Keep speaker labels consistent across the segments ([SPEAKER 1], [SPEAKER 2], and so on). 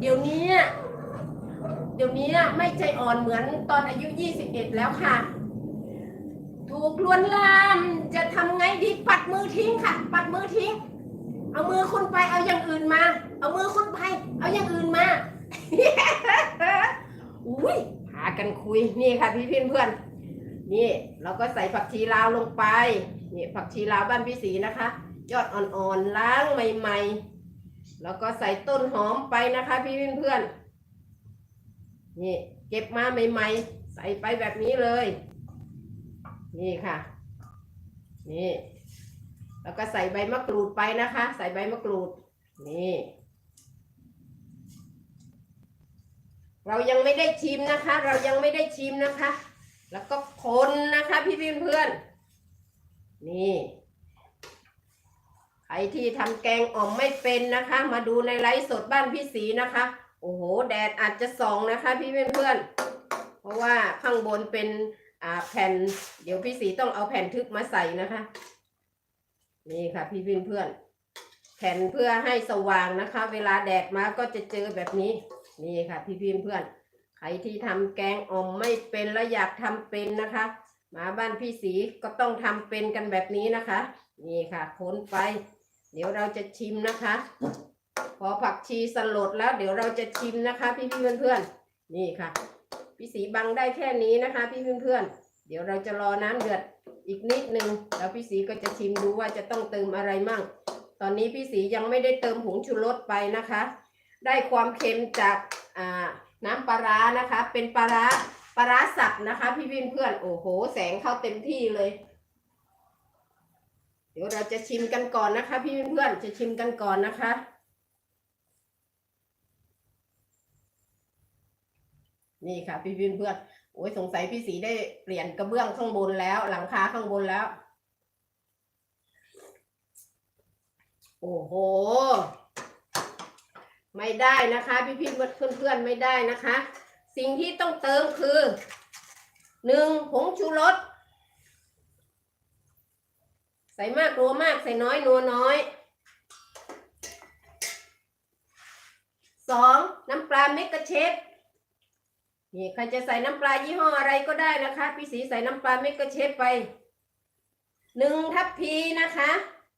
[SPEAKER 1] เดี๋ยวนี้ เดี๋ยวนี้ไม่ใจอ่อนเหมือนตอนอายุ 21 แล้วค่ะ ถูกลวนลามจะทำไงดีปัดมือทิ้งค่ะ ปัดมือทิ้ง เอามือคุณไปเอาอย่างอื่นมา เอามือคุณไป เอาอย่างอื่นมาอุ้ยพากันคุยนี่ค่ะพี่พี่เพื่อนนี่เราก็ใส่ผักชีลาวลงไปนี่ผักชีลาวบ้านพี่สีนะคะ ยอดอ่อนๆล้างใหม่ ๆ แล้วก็ใส่ต้นหอมไปนะคะ พี่เพื่อนๆนี่เก็บมาใหม่ๆ ใส่ไปแบบนี้เลย นี่ค่ะ นี่ แล้วก็ใส่ใบมะกรูดไปนะคะ ใส่ใบมะกรูด นี่ เรายังไม่ได้ชิมนะคะ เรายังไม่ได้ชิมนะคะ แล้วก็คนนะคะ พี่เพื่อนๆนี่ ที่ทำแกงอ่อมไม่เป็นนะคะ มาดูในไลฟ์สดบ้านพี่สีนะคะ โอ้โห แดดอาจจะส่องนะคะ พี่เพื่อนๆเพราะว่าข้างบนเป็นอ่าแผ่น เดี๋ยวพี่สีต้องเอาแผ่นทึบมาใส่นะคะ นี่ค่ะ พี่เพื่อนๆแผ่นเพื่อให้สว่างนะคะ เวลาแดดมาก็จะเจอแบบนี้ นี่ค่ะ พี่เพื่อนๆใครที่ทำแกงอ่อมไม่เป็นและอยากทำเป็นนะคะมาบ้านพี่สีก็ต้องทำเป็นกันแบบนี้นะคะ นี่ค่ะคนไป เดี๋ยวเราจะชิมนะคะ พอผักชีสลดแล้ว เดี๋ยวเราจะชิมนะคะ พี่ๆเพื่อนๆนี่ค่ะ พี่สีบังได้แค่นี้นะคะ พี่เพื่อนๆเดี๋ยวเราจะรอน้ำเดือดอีกนิดนึงแล้วพี่สีก็จะชิมดูว่าจะต้องเติมอะไรมั่ง ตอนนี้พี่สียังไม่ได้เติมผงชูรสไปนะคะ ได้ความเค็มจากอ่าน้ำปลาร้านะคะ เป็นปลาร้าปลาร้าสับนะคะ พี่เพื่อนๆโอ้โห แสงเข้าเต็มที่เลย เดี๋ยวเราจะชิมกันก่อนนะคะ พี่เพื่อนๆจะชิมกันก่อนนะคะ นี่ค่ะ พี่เพื่อนๆโอ้ยสงสัยพี่สีได้เปลี่ยนกระเบื้องข้างบนแล้ว หลังคาข้างบนแล้ว โอ้โห ไม่ได้นะคะ พี่พี่ๆเพื่อนไม่ได้นะคะ สิ่งที่ต้องเติมคือหนึ่งผงชูรส ใส่มากนัวมาก ใส่น้อยนัวน้อยสองน้ำปลาเมกะเชฟนี่ใครจะใส่น้ำปลายี่ห้ออะไรก็ได้นะคะ พี่สีใส่น้ำปลาเมกะเชฟไปหนึ่งทัพพีนะคะ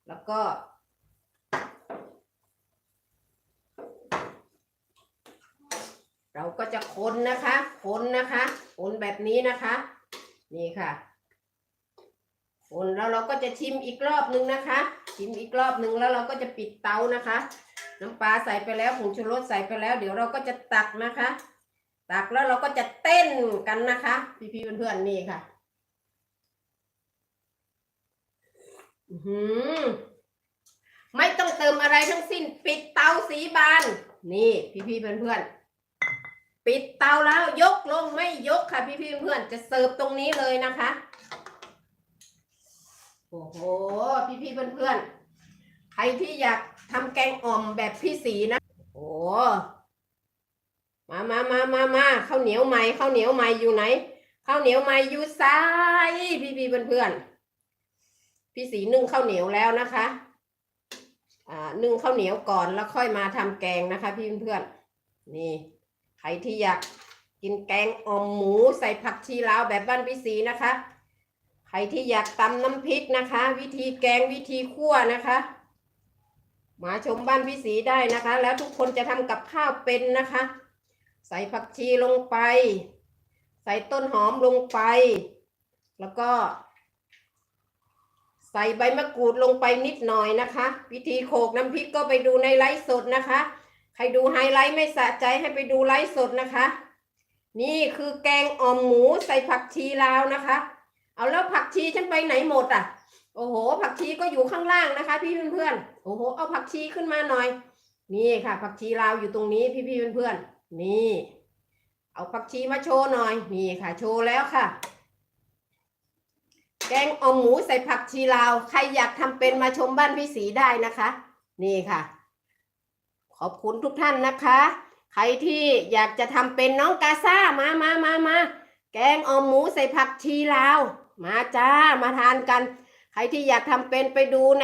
[SPEAKER 1] แล้วก็เราก็จะคนนะคะ คนนะคะ คนแบบนี้นะคะ นี่ค่ะ คนแล้วเราก็จะชิมอีกรอบหนึ่งนะคะ ชิมอีกรอบหนึ่งแล้วเราก็จะปิดเตานะคะ น้ำปลาใส่ไปแล้วผงชูรสใส่ไปแล้ว เดี๋ยวเราก็จะตักนะคะ ตักแล้วเราก็จะเต้นกันนะคะ พี่ๆเพื่อนๆนี่ค่ะ อือหือไม่ต้องเติมอะไรทั้งสิ้น ปิดเตาสีบาน นี่พี่ๆเพื่อนๆปิดเตาแล้วยกลงไม่ยกค่ะ พี่ๆเพื่อนๆจะเสิร์ฟตรงนี้เลยนะคะ โอ้โห พี่ๆเพื่อนๆใครที่อยากทำแกงอ่อมแบบพี่สีนะ โอ้มามามามามาข้าวเหนียวใหม่ข้าวเหนียวใหม่อยู่ไหนข้าวเหนียวใหม่อยู่ซ้ายพี่พี่เพื่อนเพื่อนพี่สีนึ่งข้าวเหนียวแล้วนะคะอ่านึ่งข้าวเหนียวก่อนแล้วค่อยมาทำแกงนะคะ พี่เพื่อนนี่ใครที่อยากกินแกงอ่อมหมูใส่ผักชีลาวแบบบ้านพี่สีนะคะ ใครที่อยากตำน้ำพริกนะคะ วิธีแกงวิธีคั่วนะคะ มาชมบ้านพี่สีได้นะคะ แล้วทุกคนจะทำกับข้าวเป็นนะคะ ใส่ผักชีลงไป ใส่ต้นหอมลงไป แล้วก็ ใส่ใบมะกรูดลงไปนิดหน่อยนะคะ วิธีโขกน้ำพริกก็ไปดูในไลฟ์สดนะคะ ใครดูไฮไลท์ไม่สะใจให้ไปดูไลฟ์สดนะคะ นี่คือแกงอ่อมหมูใส่ผักชีลาวนะคะ เอาแล้วผักชีฉันไปไหนหมดอะ โอ้โห ผักชีก็อยู่ข้างล่างนะคะ พี่เพื่อนๆ โอ้โห เอาผักชีขึ้นมาหน่อย นี่ค่ะ ผักชีลาวอยู่ตรงนี้พี่ๆเพื่อนๆ นี่ เอาผักชีมาโชว์หน่อย นี่ค่ะ โชว์แล้วค่ะ แกงอ่อมหมูใส่ผักชีลาว ใครอยากทำเป็นมาชมบ้านพี่สีได้นะคะ นี่ค่ะ ขอบคุณทุกท่านนะคะ ใครที่อยากจะทำเป็นน้องกาซ่ามามามามาแกงอ่อมหมูใส่ผักชีลาว มาจ้า มาทานกัน ใครที่อยากทำเป็นไปดูนะ